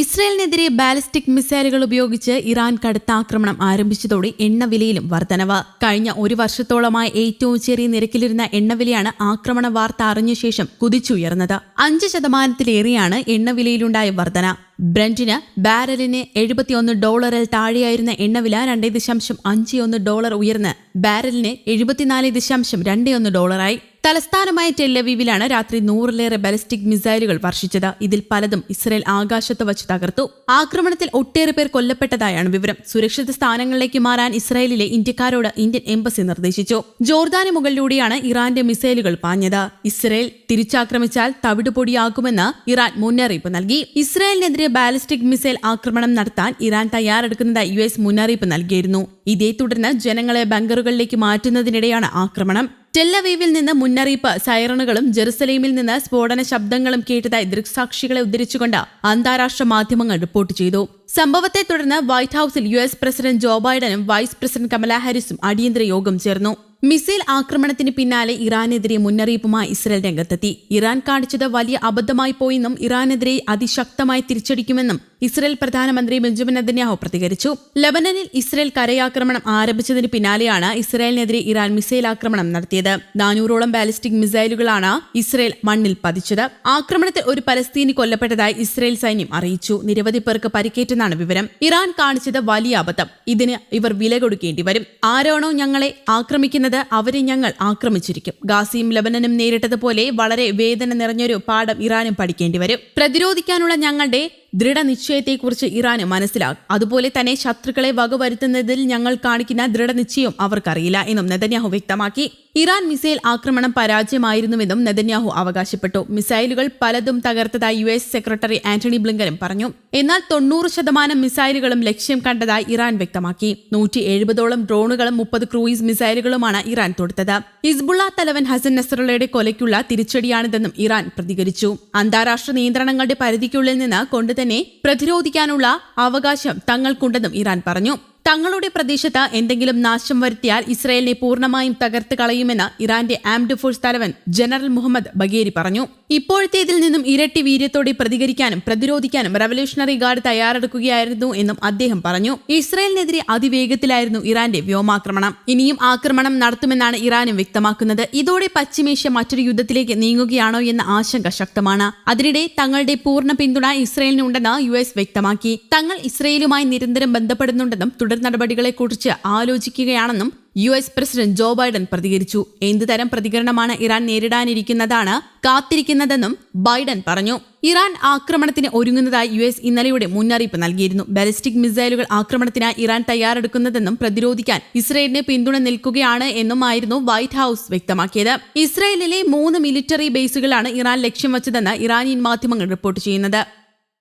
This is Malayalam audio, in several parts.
ഇസ്രയേലിനെതിരെ ബാലിസ്റ്റിക് മിസൈലുകൾ ഉപയോഗിച്ച് ഇറാൻ കടുത്ത ആക്രമണം ആരംഭിച്ചതോടെ എണ്ണവിലയിലും വർധനവ്. കഴിഞ്ഞ ഒരു വർഷത്തോളമായി ഏറ്റവും ചെറിയ നിരക്കിലിരുന്ന എണ്ണവിലയാണ് ആക്രമണ വാർത്ത അറിഞ്ഞ ശേഷം കുതിച്ചുയർന്നത്. അഞ്ച് ശതമാനത്തിലേറെയാണ് എണ്ണവിലയിലുണ്ടായ വർധന. ബ്രണ്ടിന് ബാരലിന് എഴുപത്തിയൊന്ന് ഡോളറിൽ താഴെയായിരുന്ന എണ്ണവില രണ്ടേ ദശാംശം അഞ്ച് ഒന്ന് ഡോളർ ഉയർന്ന് ബാരലിന് എഴുപത്തിനാല് ദശാംശം രണ്ടേ ഒന്ന് ഡോളറായി. തലസ്ഥാനമായ ടെല്ലവീവിലാണ് രാത്രി നൂറിലേറെ ബാലിസ്റ്റിക് മിസൈലുകൾ വർഷിച്ചത്. ഇതിൽ പലതും ഇസ്രയേൽ ആകാശത്ത് വച്ച് തകർത്തു. ആക്രമണത്തിൽ ഒട്ടേറെ പേർ കൊല്ലപ്പെട്ടതായാണ് വിവരം. സുരക്ഷിത സ്ഥാനങ്ങളിലേക്ക് മാറാൻ ഇസ്രായേലിലെ ഇന്ത്യക്കാരോട് ഇന്ത്യൻ എംബസി നിർദ്ദേശിച്ചു. ജോർദാന് മുകളിലൂടെയാണ് ഇറാന്റെ മിസൈലുകൾ പാഞ്ഞത്. ഇസ്രയേൽ തിരിച്ചാക്രമിച്ചാൽ തവിടുപൊടിയാകുമെന്ന് ഇറാൻ മുന്നറിയിപ്പ് നൽകി. ഇസ്രായേലിനെതിരെ ബാലിസ്റ്റിക് മിസൈൽ ആക്രമണം നടത്താൻ ഇറാൻ തയ്യാറെടുക്കുന്നതായി യു എസ് മുന്നറിയിപ്പ് നൽകിയിരുന്നു. ഇതേ തുടർന്ന് ജനങ്ങളെ ബങ്കറുകളിലേക്ക് മാറ്റുന്നതിനിടെയാണ് ആക്രമണം. ടെല്ലവീവിൽ നിന്ന് മുന്നറിയിപ്പ് സൈറണുകളും ജെറുസലേമിൽ നിന്ന് സ്ഫോടന ശബ്ദങ്ങളും കേട്ടതായി ദൃക്സാക്ഷികളെ ഉദ്ധരിച്ചുകൊണ്ട് അന്താരാഷ്ട്ര മാധ്യമങ്ങൾ റിപ്പോർട്ട് ചെയ്തു. സംഭവത്തെ തുടർന്ന് വൈറ്റ് ഹൌസിൽ യു എസ് പ്രസിഡന്റ് ജോ ബൈഡനും വൈസ് പ്രസിഡന്റ് കമലാ ഹാരിസും അടിയന്തര യോഗം ചേർന്നു. മിസൈൽ ആക്രമണത്തിന് പിന്നാലെ ഇറാനെതിരെ മുന്നറിയിപ്പുമായി ഇസ്രയേൽ രംഗത്തെത്തി. ഇറാൻ കാണിച്ചത് വലിയ അബദ്ധമായി പോയെന്നും ഇറാനെതിരെ അതിശക്തമായി തിരിച്ചടിക്കുമെന്നും ഇസ്രയേൽ പ്രധാനമന്ത്രി ബെഞ്ചമിൻ നദന്യാഹു പ്രതികരിച്ചു. ലബനനിൽ ഇസ്രയേൽ കരയാക്രമണം ആരംഭിച്ചതിന് പിന്നാലെയാണ് ഇസ്രായേലിനെതിരെ ഇറാൻ മിസൈൽ ആക്രമണം നടത്തിയത്. നാനൂറോളം ബാലിസ്റ്റിക് മിസൈലുകളാണ് ഇസ്രയേൽ മണ്ണിൽ പതിച്ചത്. ആക്രമണത്തിൽ ഒരു പലസ്തീനി കൊല്ലപ്പെട്ടതായി ഇസ്രയേൽ സൈന്യം അറിയിച്ചു. നിരവധി പേർക്ക് പരിക്കേറ്റെന്നാണ് വിവരം. ഇറാൻ കാണിച്ചത് വലിയ അബദ്ധം. ഇതിന് ഇവർ വില കൊടുക്കേണ്ടി വരും. ആരാണോ ഞങ്ങളെ ആക്രമിക്കുന്നത് അവരെ ഞങ്ങൾ ആക്രമിച്ചിരിക്കും. ഗാസിയും ലബനനും നേരിട്ടതുപോലെ വളരെ വേദന നിറഞ്ഞൊരു പാഠം ഇറാനും പഠിക്കേണ്ടി വരും. പ്രതിരോധിക്കാനുള്ള ഞങ്ങളുടെ ദൃഢനിശ്ചയത്തെക്കുറിച്ച് ഇറാന് മനസ്സിലാകും അതുപോലെ തന്നെ ശത്രുക്കളെ വകവരുത്തുന്നതിൽ ഞങ്ങൾ കാണിക്കുന്ന ദൃഢനിശ്ചയം അവർക്കറിയില്ല എന്നും നെതന്യാഹു വ്യക്തമാക്കി. ഇറാൻ മിസൈൽ ആക്രമണം പരാജയമായിരുന്നുവെന്നും നെതന്യാഹു അവകാശപ്പെട്ടു. മിസൈലുകൾ പലതും തകർത്തതായി യു എസ് സെക്രട്ടറി ആന്റണി ബ്ലിങ്കനും പറഞ്ഞു. എന്നാൽ തൊണ്ണൂറ് ശതമാനം മിസൈലുകളും ലക്ഷ്യം കണ്ടതായി ഇറാൻ വ്യക്തമാക്കി. നൂറ്റി എഴുപതോളം ഡ്രോണുകളും മുപ്പത് ക്രൂയിസ് മിസൈലുകളുമാണ് ഇറാൻ തൊടുത്തത്. ഹിസ്ബുള്ള തലവൻ ഹസൻ നസറുള്ളയുടെ കൊലയ്ക്കുള്ള തിരിച്ചടിയാണിതെന്നും ഇറാൻ പ്രതികരിച്ചു. അന്താരാഷ്ട്ര നിയന്ത്രണങ്ങളുടെ പരിധിക്കുള്ളിൽ നിന്ന് കൊണ്ടുതന്നെ പ്രതിരോധിക്കാനുള്ള അവകാശം തങ്ങൾക്കുണ്ടെന്നും ഇറാൻ പറഞ്ഞു. തങ്ങളുടെ പ്രദേശത്ത് എന്തെങ്കിലും നാശം വരുത്തിയാൽ ഇസ്രയേലിനെ പൂർണമായും തകർത്ത് കളയുമെന്ന് ഇറാന്റെ ആംഡ് ഫോഴ്സ് തലവൻ ജനറൽ മുഹമ്മദ് ബഗേരി പറഞ്ഞു. ഇപ്പോഴത്തേതിൽ നിന്നും ഇരട്ടി വീര്യത്തോടെ പ്രതികരിക്കാനും പ്രതിരോധിക്കാനും റവല്യൂഷണറി ഗാർഡ് തയ്യാറെടുക്കുകയായിരുന്നു എന്നും അദ്ദേഹം പറഞ്ഞു. ഇസ്രയേലിനെതിരെ അതിവേഗത്തിലായിരുന്നു ഇറാന്റെ വ്യോമാക്രമണം. ഇനിയും ആക്രമണം നടത്തുമെന്നാണ് ഇറാനും വ്യക്തമാക്കുന്നത്. ഇതോടെ പശ്ചിമേഷ്യ മറ്റൊരു യുദ്ധത്തിലേക്ക് നീങ്ങുകയാണോ എന്ന ആശങ്ക ശക്തമാണ്. അതിനിടെ തങ്ങളുടെ പൂർണ പിന്തുണ ഇസ്രയേലിനുണ്ടെന്ന് യു എസ് വ്യക്തമാക്കി. തങ്ങൾ ഇസ്രയേലുമായി നിരന്തരം ബന്ധപ്പെടുന്നുണ്ടെന്നും തുടർ നടപടികളെക്കുറിച്ച് ആലോചിക്കുകയാണെന്നും U S president Joe Biden പ്രതികരിച്ചു. എന്ത് തരം പ്രതികരണമാണ് ഇറാൻ നേരിടാനിരിക്കുന്നതാണ് കാത്തിരിക്കുന്നതെന്നും ബൈഡൻ പറഞ്ഞു. ഇറാൻ ആക്രമണത്തിന് ഒരുങ്ങുന്നതായി യു എസ് ഇന്നലെയുടെ മുന്നറിയിപ്പ് നൽകിയിരുന്നു. ബാലിസ്റ്റിക് മിസൈലുകൾ ആക്രമണത്തിനായി ഇറാൻ തയ്യാറെടുക്കുന്നതെന്നും പ്രതിരോധിക്കാൻ ഇസ്രയേലിന് പിന്തുണ നിൽക്കുകയാണ് എന്നുമായിരുന്നു വൈറ്റ് ഹൌസ് വ്യക്തമാക്കിയത്. ഇസ്രയേലിലെ മൂന്ന് മിലിറ്ററി ബേസുകളാണ് ഇറാൻ ലക്ഷ്യം വച്ചതെന്ന് ഇറാനിയൻ മാധ്യമങ്ങൾ റിപ്പോർട്ട് ചെയ്യുന്നത്.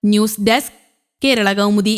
News desk Kerala Kaumudi.